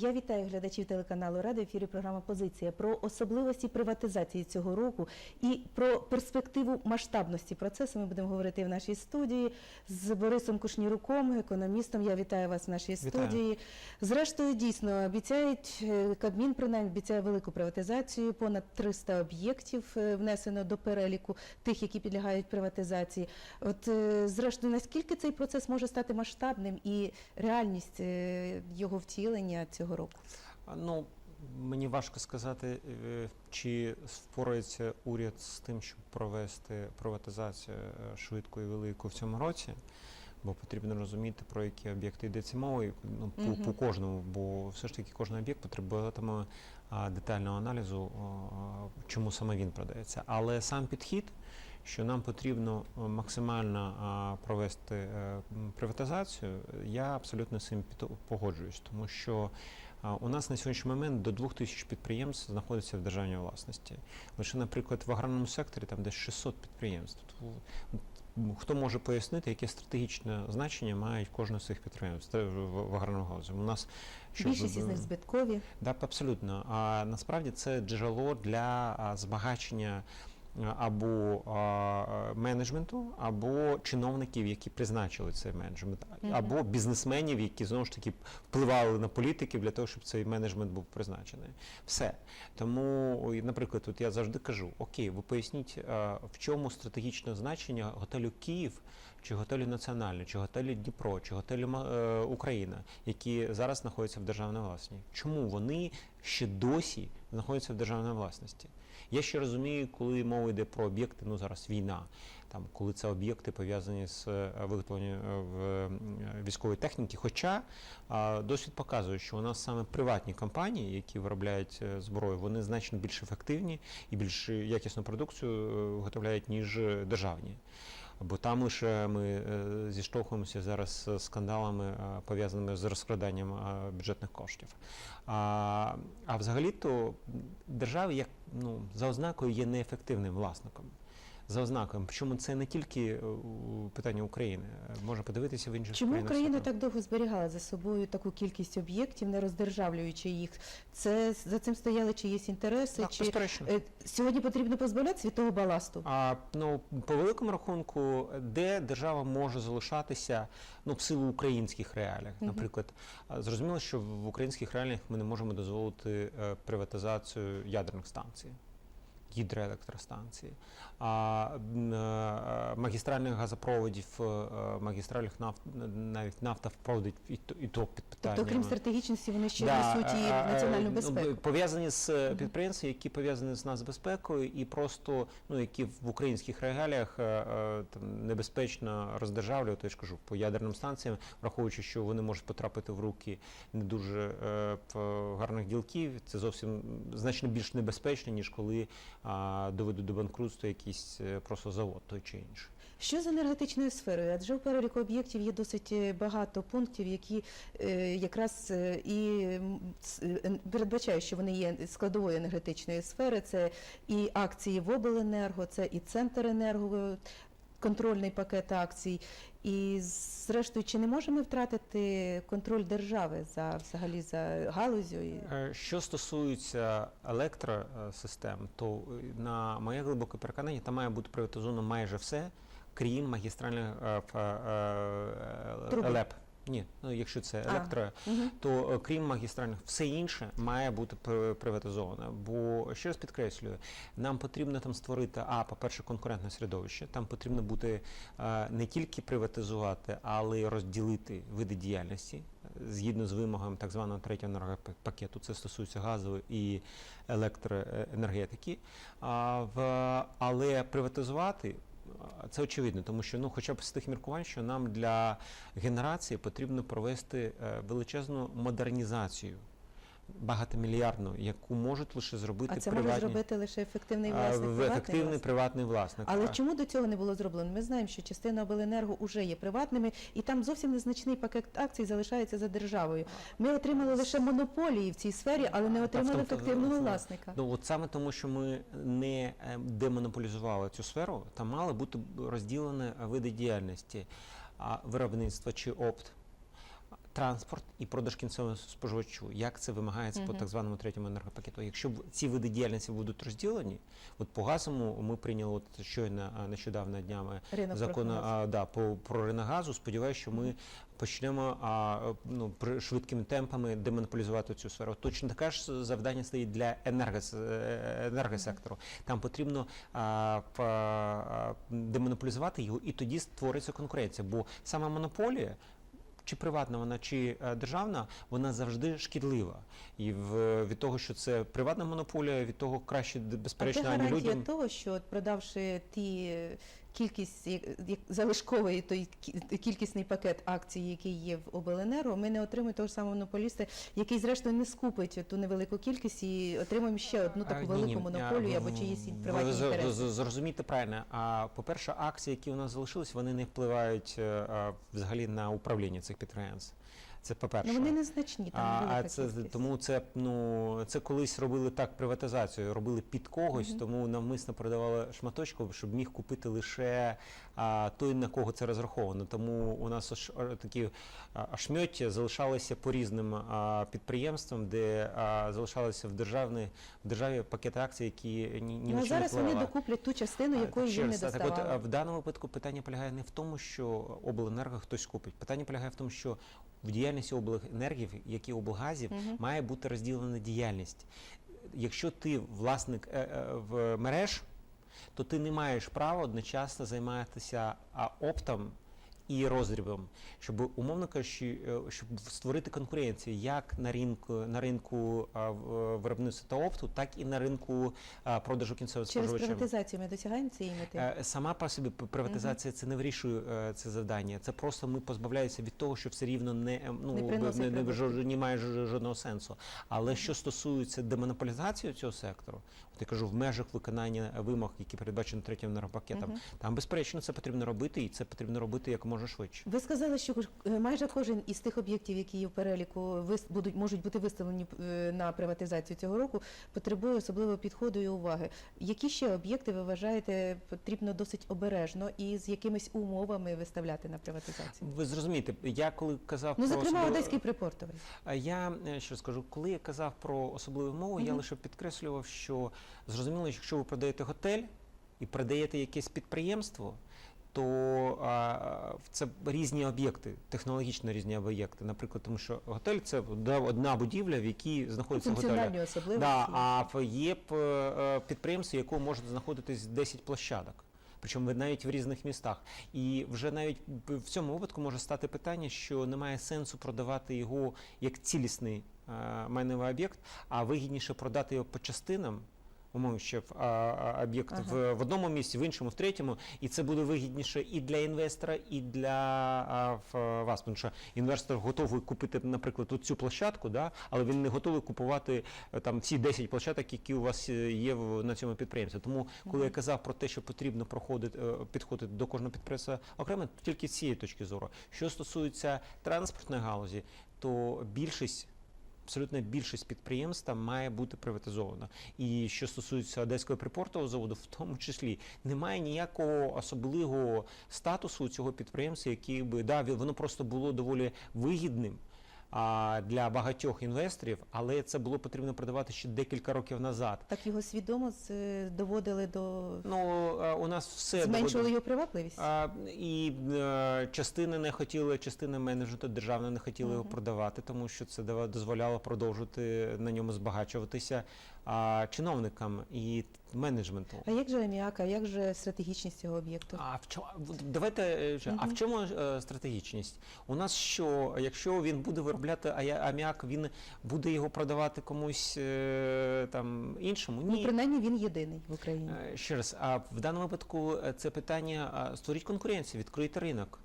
Я вітаю глядачів телеканалу Ради. Ефірі програма Позиція про особливості приватизації цього року і про перспективу масштабності процесу. Ми будемо говорити в нашій студії з Борисом Кушніруком, економістом. Я вітаю вас в нашій Вітаю. студії. Зрештою, дійсно обіцяють е, Кабмін принаймні обіцяє велику приватизацію. Понад 300 об'єктів е, внесено до переліку тих, які підлягають приватизації. От е, зрештою, наскільки цей процес може стати масштабним і реальність його втілення цього року? Ну, мені важко сказати, е, чи впорається уряд з тим, щоб провести приватизацію е, швидко і велику в цьому році. Бо потрібно розуміти, про які об'єкти йдеться мова, ну, по, Мгм. по кожному, бо все ж таки кожен об'єкт потребуватиме а, детального аналізу, а, чому саме він продається. Але сам підхід, що нам потрібно максимально а, провести е, приватизацію, я абсолютно з цим погоджуюсь, тому що у нас на сьогоднішній момент до 2000 підприємств знаходиться в державній власності. Лише, наприклад, в аграрному секторі там десь 600 підприємств. Тобто, Хто може пояснити, яке стратегічне значення мають кожне з цих підприємств в, аграрному галузі? У нас що, Більшість із них збиткові. Так, абсолютно. А насправді це джерело для збагачення або а, менеджменту, або чиновників, які призначили цей менеджмент, або бізнесменів, які знову ж таки впливали на політиків для того, щоб цей менеджмент був призначений. Все. Тому, наприклад, от я завжди кажу: окей, ви поясніть, а, в чому стратегічне значення готелю Київ. Чи готелю Національний, чи готелю Дніпро, чи готелю е, Україна, які зараз знаходяться в державній власності. Чому вони ще досі знаходяться в державній власності? Я ще розумію, коли мова йде про об'єкти, ну зараз війна, там коли це об'єкти пов'язані з е, виготовленням е, е, військової техніки. Хоча досвід показує, що у нас саме приватні компанії, які виробляють зброю, вони значно більш ефективні і більш якісну продукцію виготовляють, ніж державні. Бо там лише ми е, зіштовхуємося зараз з скандалами, е, пов'язаними з розкраданням е, бюджетних коштів. А, а взагалі-то держава як ну, за ознакою є неефективним власником. За ознакою. Причому це не тільки е, питання України. Можна подивитися в інших Чому країнах Україна так довго зберігала за собою таку кількість об'єктів, не роздержавлюючи їх? Це за цим стояли чиїсь інтереси? Так, чи безперечно. е, сьогодні потрібно позбавлятися від того баласту? А ну по великому рахунку, де держава може залишатися ну в силу українських реаліях, Мгм. наприклад, зрозуміло, що в українських реаліях ми не можемо дозволити е, приватизацію ядерних станцій. Гідроелектростанції, а е, магістральних газопроводів, е, е, магістральних нафт навіть нафта впроводить і то, і то під питаннями. Тобто, крім стратегічності, вони ще Да, несуть і а, національну ну, безпеку. Пов'язані з е, підприємствами, які пов'язані з нацбезпекою, і просто ну які в українських реаліях е, е, там небезпечно роздержавлювати, я ж кажу, по ядерним станціям, враховуючи, що вони можуть потрапити в руки не дуже е, гарних ділків. Це зовсім значно більш небезпечно, ніж коли доведуть до банкрутства якийсь е, просто завод той чи інший. Що з енергетичною сферою? Адже в переліку об'єктів є досить е, багато пунктів, які е, якраз і передбачають, що вони є складовою енергетичної сфери. Це і акції в обленерго, це і центр енерго. Контрольний пакет акцій, і зрештою, чи не можемо втратити контроль держави за взагалі за галузю? Е, Що стосується електросистем, то е, на моє глибоке переконання, там має бути приватизовано майже все, крім магістральних е, Ні, ну якщо це А. електро, Мгм. то е, крім магістральних, все інше має бути при- приватизовано. Бо ще раз підкреслюю, нам потрібно там створити а, по-перше, конкурентне середовище. Там потрібно буде е, не тільки приватизувати, але й розділити види діяльності е, згідно з вимогами так званого третього енергопакету. Це стосується газової і електроенергетики. А, в, але приватизувати. Це очевидно, тому що ну, хоча б з тих міркувань, що нам для генерації потрібно провести е, величезну модернізацію багатомільярдну, яку можуть лише зробити А це може зробити лише ефективний власник. в- приватний ефективний власник. приватний власник. Але А, чому до цього не було зроблено? Ми знаємо, що частина обленерго вже є приватними, і там зовсім незначний пакет акцій залишається за державою. Ми отримали лише монополії в цій сфері, але не отримали тому- ефективного та- власника. Ну от саме тому, що ми не е, демонополізували цю сферу, там мали бути розділені види діяльності, а виробництво чи опт. Транспорт і продаж кінцевому споживачу. Як це вимагається по так званому третьому енергопакету? Якщо ці види діяльності будуть розділені, от по газовому ми прийняли от щойно нещодавно днями Ринок закон а, да, по, про ринок газу. Сподіваюся, що ми почнемо а, ну, швидкими темпами демонополізувати цю сферу. Точно таке ж завдання стоїть для енергос, е, енергосектору. Там потрібно а, демонополізувати його, і тоді створиться конкуренція. Бо саме монополія. Чи приватна вона, чи е, державна, вона завжди шкідлива. І в, від того, що це приватна монополія, від того краще безперечно ані гарантія людям. того, що продавши ті е, кількість залишковий той кі- кількісний пакет акцій, який є в обленерго, ми не отримаємо того ж самого монополіста, який зрештою не скупить ту невелику кількість і отримаємо ще одну таку велику ні, монополію або чиїсь ви приватні з- інтереси. Зрозумійте правильно. А по-перше, акції, які у нас залишились, вони не впливають е, а, взагалі на управління цих підприємств. Це по-перше. Ну вони незначні, там А, а це кількість. тому це ну це колись робили так приватизацію, робили під когось, Мгм. тому навмисно продавали шматочку, щоб міг купити лише а, той, на кого це розраховано. Тому у нас аж такі а, ошмьоті залишалися по різним а, підприємствам, де а, залишалися в державні в державі пакети акцій, які ні, ні Ну, на не зараз вони докуплять ту частину, якої їм не раз, так от, в даному випадку питання полягає не в тому, що обленерго хтось купить. Питання полягає в тому, що в діяльності обленергів, як і облгазів, угу. має бути розділена діяльність. Якщо ти власник е, е, в мереж, то ти не маєш права одночасно займатися оптом і роздрібом, щоб умовно кажучи, е, щоб створити конкуренцію як на ринку на ринку виробництва та опту, так і на ринку продажу кінцевим Через приватизацію ми досягаємо цієї мети. Е, Сама по собі приватизація це не вирішує е, це завдання. Це просто ми позбавляємося від того, що все рівно не ну Не приносить не, не, не має жо- жодного сенсу. Але що стосується демонополізації цього сектору, я кажу, в межах виконання вимог, які передбачені третім енергопакетом, Мгм. там безперечно це потрібно робити, і це потрібно робити як можна швидше. Ви сказали, що е, майже кожен із тих об'єктів, які є в переліку, будуть можуть бути виставлені е, на приватизацію цього року, потребує особливого підходу і уваги. Які ще об'єкти ви вважаєте потрібно досить обережно і з якимись умовами виставляти на приватизацію? Ви зрозумієте, я коли казав Ну, про зокрема, особливо- Одеський припортовий. А я е, що скажу, коли я казав про особливі мови, я лише підкреслював, що зрозуміло, якщо ви продаєте готель і продаєте якесь підприємство, то а, це різні об'єкти, технологічно різні об'єкти. Наприклад, тому що готель це одна будівля, в якій знаходиться готель. Особливості. Да, а є е, підприємство, в якому може знаходитись 10 площадок. Причому ви навіть в різних містах. І вже навіть в цьому випадку може стати питання, що немає сенсу продавати його як цілісний е, майновий об'єкт, а вигідніше продати його по частинам. Умовно, що в- об'єкт Ага. в, в одному місці, в іншому, в третьому, і це буде вигідніше і для інвестора, і для а, в, вас. Тому що інвестор готовий купити, наприклад, тут цю площадку, да, але він не готовий купувати е, там всі 10 площадок, які у вас є в, на цьому підприємстві. Тому, коли я казав про те, що потрібно проходити, е, підходити до кожного підприємства окремо, тільки з цієї точки зору. Що стосується транспортної галузі, то більшість. Абсолютна більшість підприємств там має бути приватизована. І що стосується Одеського припортового заводу, в тому числі немає ніякого особливого статусу цього підприємства, який би да, воно просто було доволі вигідним для багатьох інвесторів, але це було потрібно продавати ще декілька років назад. Так його свідомо з- доводили до Ну у нас все зменшували доводилось- його привабливість. А, і а, частини не хотіли, частина менеджменту державна не хотіли його продавати, тому що це дозволяло продовжувати на ньому збагачуватися а, чиновникам і менеджменту. А як же аміак, а як же стратегічність цього об'єкту? А в чому давайте е, ще, а в чому е, стратегічність? У нас що, якщо він буде виробляти ая- аміак, він буде його продавати комусь е, там іншому? Ну, принаймні він єдиний в Україні. Е, Ще раз, а в даному випадку е, це питання а, створіть конкуренцію, відкрийте ринок.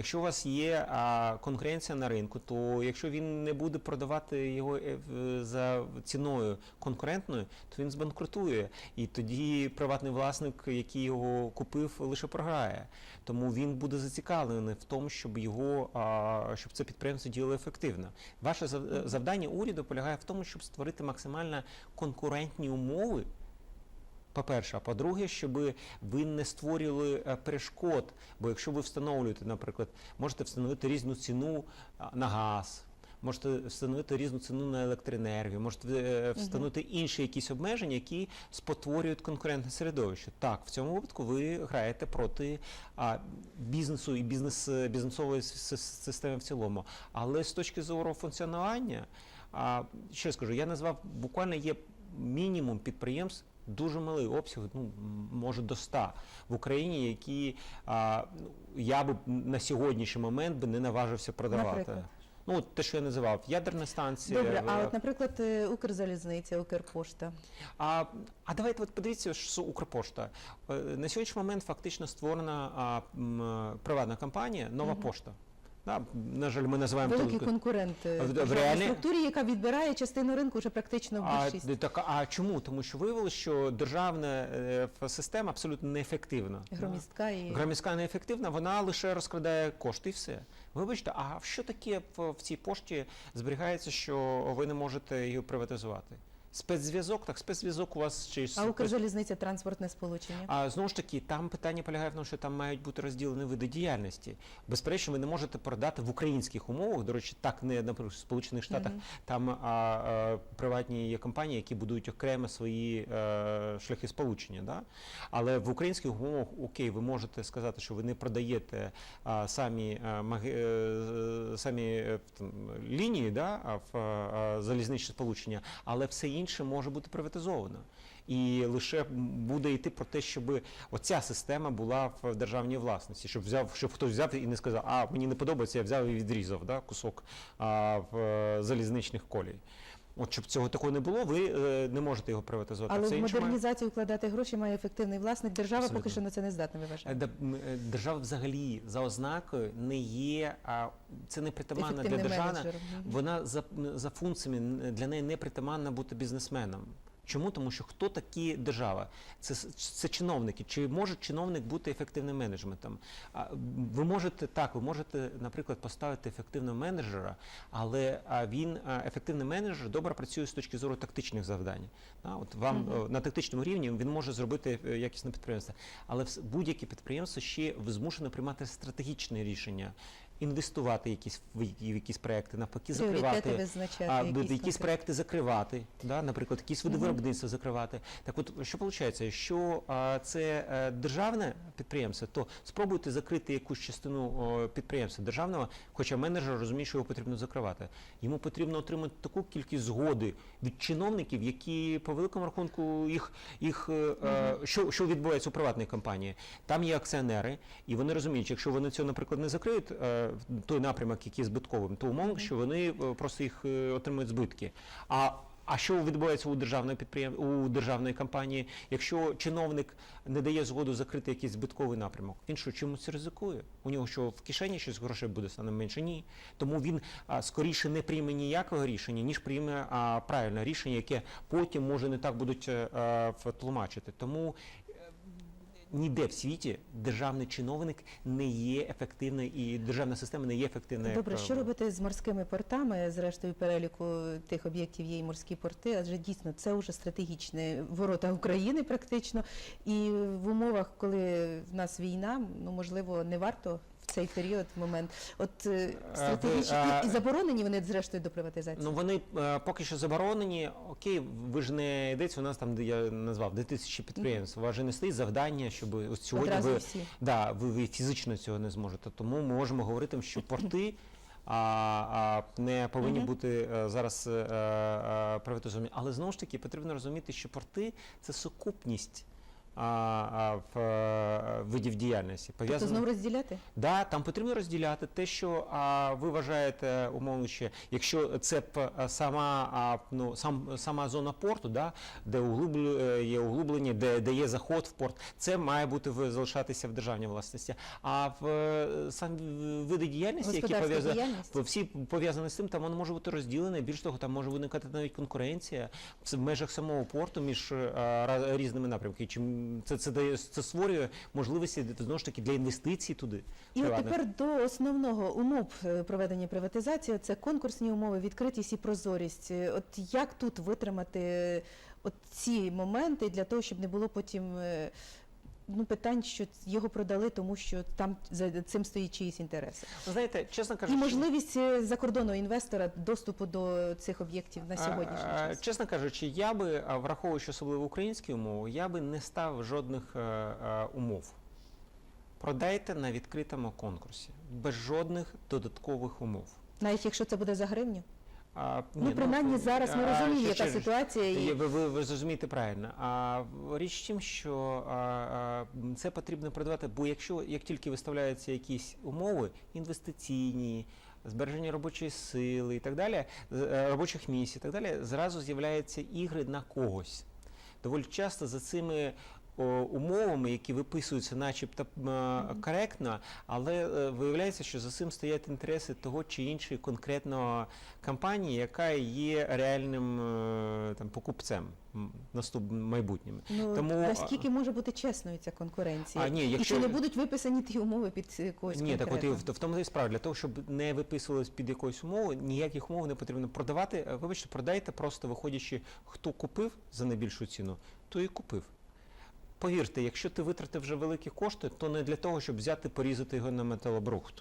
Якщо у вас є а, конкуренція на ринку, то якщо він не буде продавати його е, за ціною конкурентною, то він збанкрутує. І тоді приватний власник, який його купив, лише програє. Тому він буде зацікавлений в тому, щоб його а, щоб це підприємство діяло ефективно. Ваше е, завдання уряду полягає в тому, щоб створити максимально конкурентні умови По-перше, а по-друге, щоб ви не створювали е, перешкод. Бо якщо ви встановлюєте, наприклад, можете встановити різну ціну на газ, можете встановити різну ціну на електроенергію, можете е, встановити інші якісь обмеження, які спотворюють конкурентне середовище. Так, в цьому випадку ви граєте проти бізнесу і бізнес, е, бізнесової системи в цілому. Але з точки зору функціонування, ще скажу, я назвав буквально є мінімум підприємств. Дуже малий обсяг, ну може до 100 в Україні, які а, я би на сьогоднішній момент би не наважився продавати. Наприклад? Ну, от те, що я називав, ядерна станція. Добре, а е, от, наприклад, е, Укрзалізниця, Укрпошта. а, а давайте от подивіться, що Укрпошта. Е, На сьогоднішній момент фактично створена а, м, приватна компанія Нова пошта. Да, на жаль, ми називаємо Великий то- конкурент е, В- в в структурі, яка відбирає частину ринку вже практично А, більшість. де- так, а чому? Тому що виявилося, що державна е, система абсолютно неефективна. Громістка і Громіська неефективна, вона лише розкрадає кошти і все. Вибачте, а що таке в, в цій пошті зберігається, що ви не можете її приватизувати? Спецзв'язок, так спецзв'язок у вас чи а Укрзалізниця транспортне сполучення. а знову ж таки, там питання полягає в тому, що там мають бути розділені види діяльності. Безперечно, ви не можете продати в українських умовах. До речі, так не наприклад, в Сполучених Штатах. Там а, а, приватні є компанії, які будують окремо свої е, шляхи сполучення. Да? Але в українських умовах окей, ви можете сказати, що ви не продаєте а, самі, а, маги- е, самі е, там, лінії, да, а, в а, залізничне сполучення, але все інше може бути приватизовано. І лише буде йти про те, щоб оця система була в державній власності, щоб взяв, щоб хтось взяв і не сказав, а мені не подобається, я взяв і відрізав да, кусок а, в е, залізничних колій. От щоб цього такого не було, ви е, не можете його приватизувати. Але Все в інше має- модернізацію вкладати гроші має ефективний власник. Держава Абсолютно. поки що на це не здатна, ви Е, вважаєте? м, е, Держава взагалі за ознакою не є, а це не притаманна для Ефективним держави. менеджером. Мгм. Вона за, за функціями н- для неї не притаманна бути бізнесменом. Чому? Тому що хто такі держава? Це, це чиновники. Чи може чиновник бути ефективним менеджментом? Ви можете так, ви можете, наприклад, поставити ефективного менеджера, але він ефективний менеджер добре працює з точки зору тактичних завдань. От вам е, на тактичному рівні він може зробити е, якісне підприємство, але будь-яке підприємство ще змушено приймати стратегічне рішення. Інвестувати якісь в в якісь проекти, навпаки, закривати визначати. а, якісь якісь, проекти закривати, да, наприклад, якісь види Мгм. виробництва закривати. Так от, що виходить? Якщо а, це е, державне підприємство, то спробуйте закрити якусь частину о, підприємства державного, хоча менеджер розуміє, що його потрібно закривати. Йому потрібно отримати таку кількість згоди від чиновників, які по великому рахунку їх, їх е, е, що, що відбувається у приватній компанії. Там є акціонери, і вони розуміють, якщо вони цього, наприклад, не закриють, той напрямок, який збитковим, то умовно, що вони е, просто їх е, отримують збитки. А а що відбувається у державної підприєм... у державної компанії, якщо чиновник не дає згоду закрити якийсь збитковий напрямок? Він що чомусь ризикує? У нього що в кишені щось грошей буде стане менше? Ні. Тому він а, скоріше не прийме ніякого рішення, ніж прийме а, правильне рішення, яке потім може не так будуть е, е, втлумачити. Тому ніде в світі державний чиновник не є ефективною і державна система не є ефективною. Добре, як, що робити з морськими портами? Зрештою, переліку тих об'єктів є і морські порти, адже дійсно це вже стратегічні ворота України, практично. І в умовах, коли в нас війна, ну можливо, не варто цей період, момент. От е, стратегічні і, і заборонені вони зрештою до приватизації. Ну вони е, поки що заборонені. Окей, ви ж не йдеться у нас там, де я назвав, де тисячі підприємств. У вас же не стоїть завдання, щоб ось сьогодні Одразу ви, всі. да, ви, ви фізично цього не зможете. Тому ми можемо говорити, що порти. А, а не повинні Мгм. бути е, зараз е, е, приватизовані. Але знову ж таки потрібно розуміти, що порти це сукупність а, а, в, е, видів діяльності. Тобто знову розділяти? Да, там потрібно розділяти те, що а, ви вважаєте умовно ще, якщо це б сама а, ну сам сама зона порту, да, де углублю е, є углублення, де, де є заход в порт, це має бути в, залишатися в державній власності. А в е, сам види діяльності, які пов'язані всі пов'язані з цим, там воно може бути розділене. Більш того, там може виникати навіть конкуренція в межах самого порту між е, ра- різними напрямками. Чим це, це дає це створює можливості знову ж таки для інвестицій туди. І от тепер до основного умов е, проведення приватизації це конкурсні умови, відкритість і прозорість. Е, От як тут витримати от ці моменти для того, щоб не було потім е, ну, питань, що його продали, тому що там за цим стоїть чиїсь інтереси. Знаєте, чесно І кажучи, можливість е, закордонного інвестора доступу до цих об'єктів на сьогоднішній час. Чесно кажучи, я би, враховуючи особливо українські умови, я би не став жодних е, е, умов. Продайте на відкритому конкурсі, без жодних додаткових умов. Навіть якщо це буде за гривню. А, Ну, принаймні зараз ми розуміємо, яка ще- ситуація. Є, І... Ви, ви, ви зрозумієте правильно. А річ в тім, що а, а, м, це потрібно продавати, бо якщо як тільки виставляються якісь умови інвестиційні, збереження робочої сили і так далі, з- е, робочих місць і так далі, зразу з'являються ігри на когось. Доволі часто за цими умовами, які виписуються, начебто коректно, але е, виявляється, що за цим стоять інтереси того чи іншої конкретного компанії, яка є реальним е, там покупцем наступ майбутнім. Ну, Тому, наскільки може бути чесною ця конкуренція? А, ні, І якщо- чи не будуть виписані ті умови під е, когось Ні, так от і в, в тому і справа. Для того, щоб не виписувалось під якоюсь умовою, ніяких умов не потрібно продавати. Вибачте, продайте просто виходячи, хто купив за найбільшу ціну, то і купив. Повірте, якщо ти витратив вже великі кошти, то не для того, щоб взяти порізати його на металобрухт.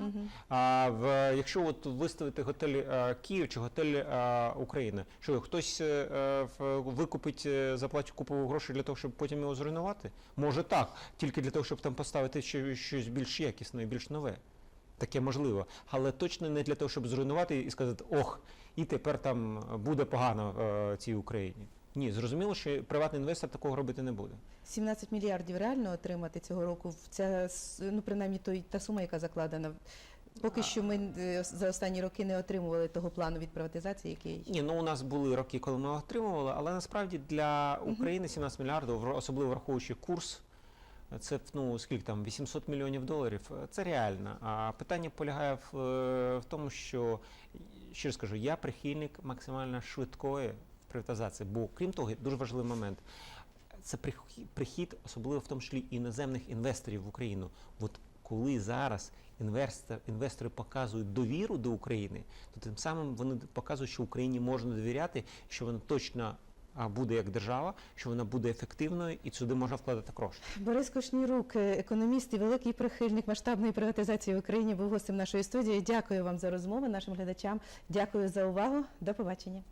Мгм. А в, якщо от виставити готель е, Київ чи готель е, Україна, що хтось е, е, в- викупить, заплатить купу грошей для того, щоб потім його зруйнувати? Може так, тільки для того, щоб там поставити ще щось більш якісне і більш нове. Таке можливо. Але точно не для того, щоб зруйнувати і сказати, ох, і тепер там буде погано е, цій Україні. Ні, зрозуміло, що приватний інвестор такого робити не буде. 17 мільярдів реально отримати цього року. Це с- ну принаймні той та сума, яка закладена. Поки що ми е, за останні роки не отримували того плану від приватизації, який Ні, ну у нас були роки, коли ми отримували, але насправді для України 17 мільярдів, особливо враховуючи курс, це ну скільки там 800 мільйонів доларів. Це реально. А питання полягає в, е, в тому, що ще раз скажу, я прихильник максимально швидкої приватизації, бо крім того, дуже важливий момент. Це прихі- прихід, особливо в тому числі іноземних інвесторів в Україну. От коли зараз інвестор, інвестори показують довіру до України, то тим самим вони показують, що Україні можна довіряти, що вона точно буде як держава, що вона буде ефективною і сюди можна вкладати гроші. Борис Кошнірук, економіст і великий прихильник масштабної приватизації в Україні, був гостем нашої студії. Дякую вам за розмову, нашим глядачам. Дякую за увагу. До побачення.